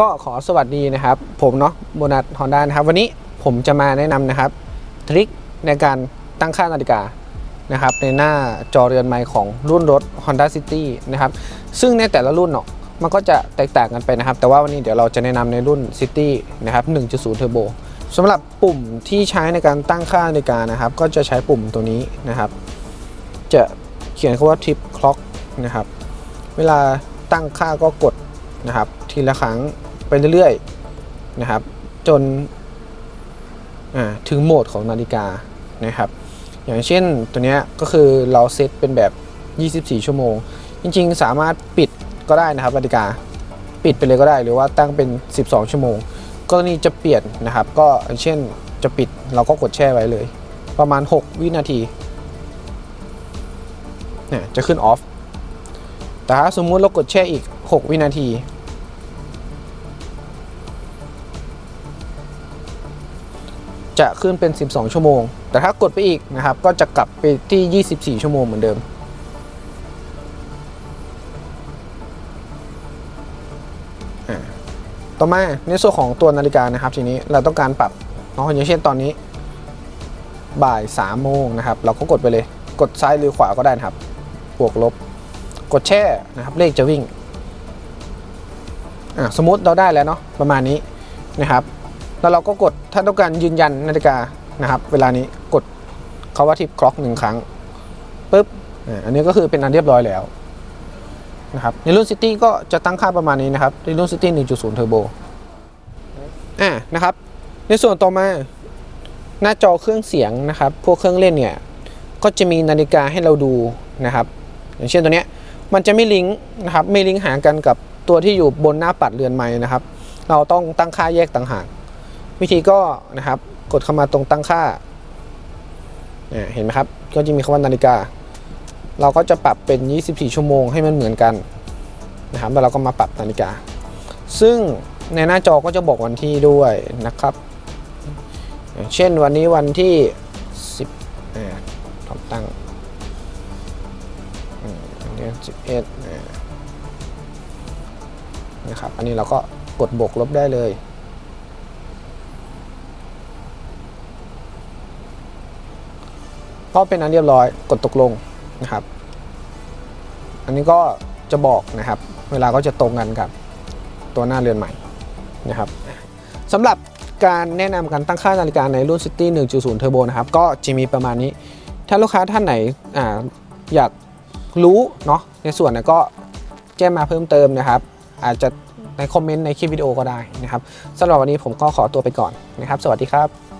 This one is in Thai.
ก็ขอสวัสดีนะครับ ผมเนาะโบนัสฮอนด้านะครับ วันนี้ผมจะมาแนะนำนะครับ ทริคในการตั้งค่านาฬิกานะครับ ในหน้าจอเรือนไม้ของรุ่นรถ Honda City นะครับ ซึ่งในแต่ละรุ่นเนาะมันก็จะแตกต่างกันไปนะครับ แต่ว่าวันนี้เดี๋ยวเราจะแนะนำในรุ่น City นะครับ 1.0 Turbo สำหรับปุ่มที่ใช้ในการตั้งค่านาฬิกานะครับ ก็จะใช้ปุ่มตัวนี้นะครับ จะเขียนคำว่า tip clock นะครับ เวลาตั้งค่าก็กด นะครับ ทีละครั้งไปเรื่อยๆนะครับ จนถึงโหมดของนาฬิกานะครับ อย่างเช่นตัวนี้ก็คือเราเซตเป็นแบบ 24 ชั่วโมง จริงๆ สามารถปิดก็ได้นะครับนาฬิกาปิดไปเลยก็ได้หรือว่าตั้งเป็น 12 ชั่วโมงกรณีจะเปลี่ยนนะครับ ก็อย่างเช่นจะปิดเราก็กดแช่ไว้เลย ประมาณ 6 วินาทีเนี่ยจะขึ้นออฟแต่ถ้าสมมุติเรากดแช่อีก 6 วินาที จะขึ้นเป็น 12 ชั่วโมง แต่ถ้ากดไปอีกนะครับ ก็จะกลับไปที่ 24 ชั่วโมงเหมือนเดิม ต่อมาในส่วนของตัวนาฬิกานะครับ ทีนี้เราต้องการปรับเนาะอย่างเช่นตอนนี้ บ่าย3โมงนะครับ เราก็กดไปเลย กดซ้ายหรือขวาก็ได้นะครับ บวกลบ กดแช่นะครับ เลขจะวิ่ง สมมติเราได้แล้วเนาะประมาณนี้นะครับ แล้วเราก็กดถ้าต้องการยืนยันนาฬิกานะครับ เวลานี้กดคาว่าทิปคล็อกหนึ่งครั้งปุ๊บอันนี้ก็คือเป็นอันเรียบร้อยแล้วนะครับในรุ่น City ก็จะตั้งค่าประมาณนี้นะครับ ในรุ่น City 1.0 Turbo อ่านะครับ ในส่วนต่อมาหน้าจอเครื่องเสียงนะครับ พวกเครื่องเล่นเนี่ยก็จะมีนาฬิกาให้เราดูนะครับ อย่างเช่นตัวเนี้ยมันจะไม่ลิงก์นะครับไม่ลิงก์หากันกับตัวที่อยู่บนหน้าปัดเรือนไม้นะครับ เราต้องตั้งค่าแยกต่างหาก วิธีก็นะครับ กดเข้ามาตรงตั้งค่าเเห็นไหมครับ ก็จะมีคำว่านาฬิกา เราก็จะปรับเป็น 24 ชั่วโมงให้มันเหมือนกันนะครับแล้วเราก็มาปรับนาฬิกา ซึ่งในหน้าจอก็จะบอกวันที่ด้วยนะครับ เช่นวันนี้วันที่ 10อ่าผมตั้งเดือน11อ่านะครับ อันนี้เราก็กดบวกลบได้เลย ก็เป็นอันเรียบร้อยกดตกลงนะครับ อันนี้ก็จะบอกนะครับ เวลาก็จะตรงกันกับตัวหน้าเรือนใหม่นะครับสำหรับการแนะนำการตั้งค่านาฬิกาในรุ่น City 1.0 Turbo นะครับ ก็จะมีประมาณนี้ ถ้าลูกค้าท่านไหนออยากรู้เนาะในส่วนนี้ก็แจ้งมาเพิ่มเติมนะครับ อาจจะในคอมเมนต์ในคลิปวิดีโอก็ได้นะครับสำหรับวันนี้ผมก็ขอตัวไปก่อนนะครับ สวัสดีครับ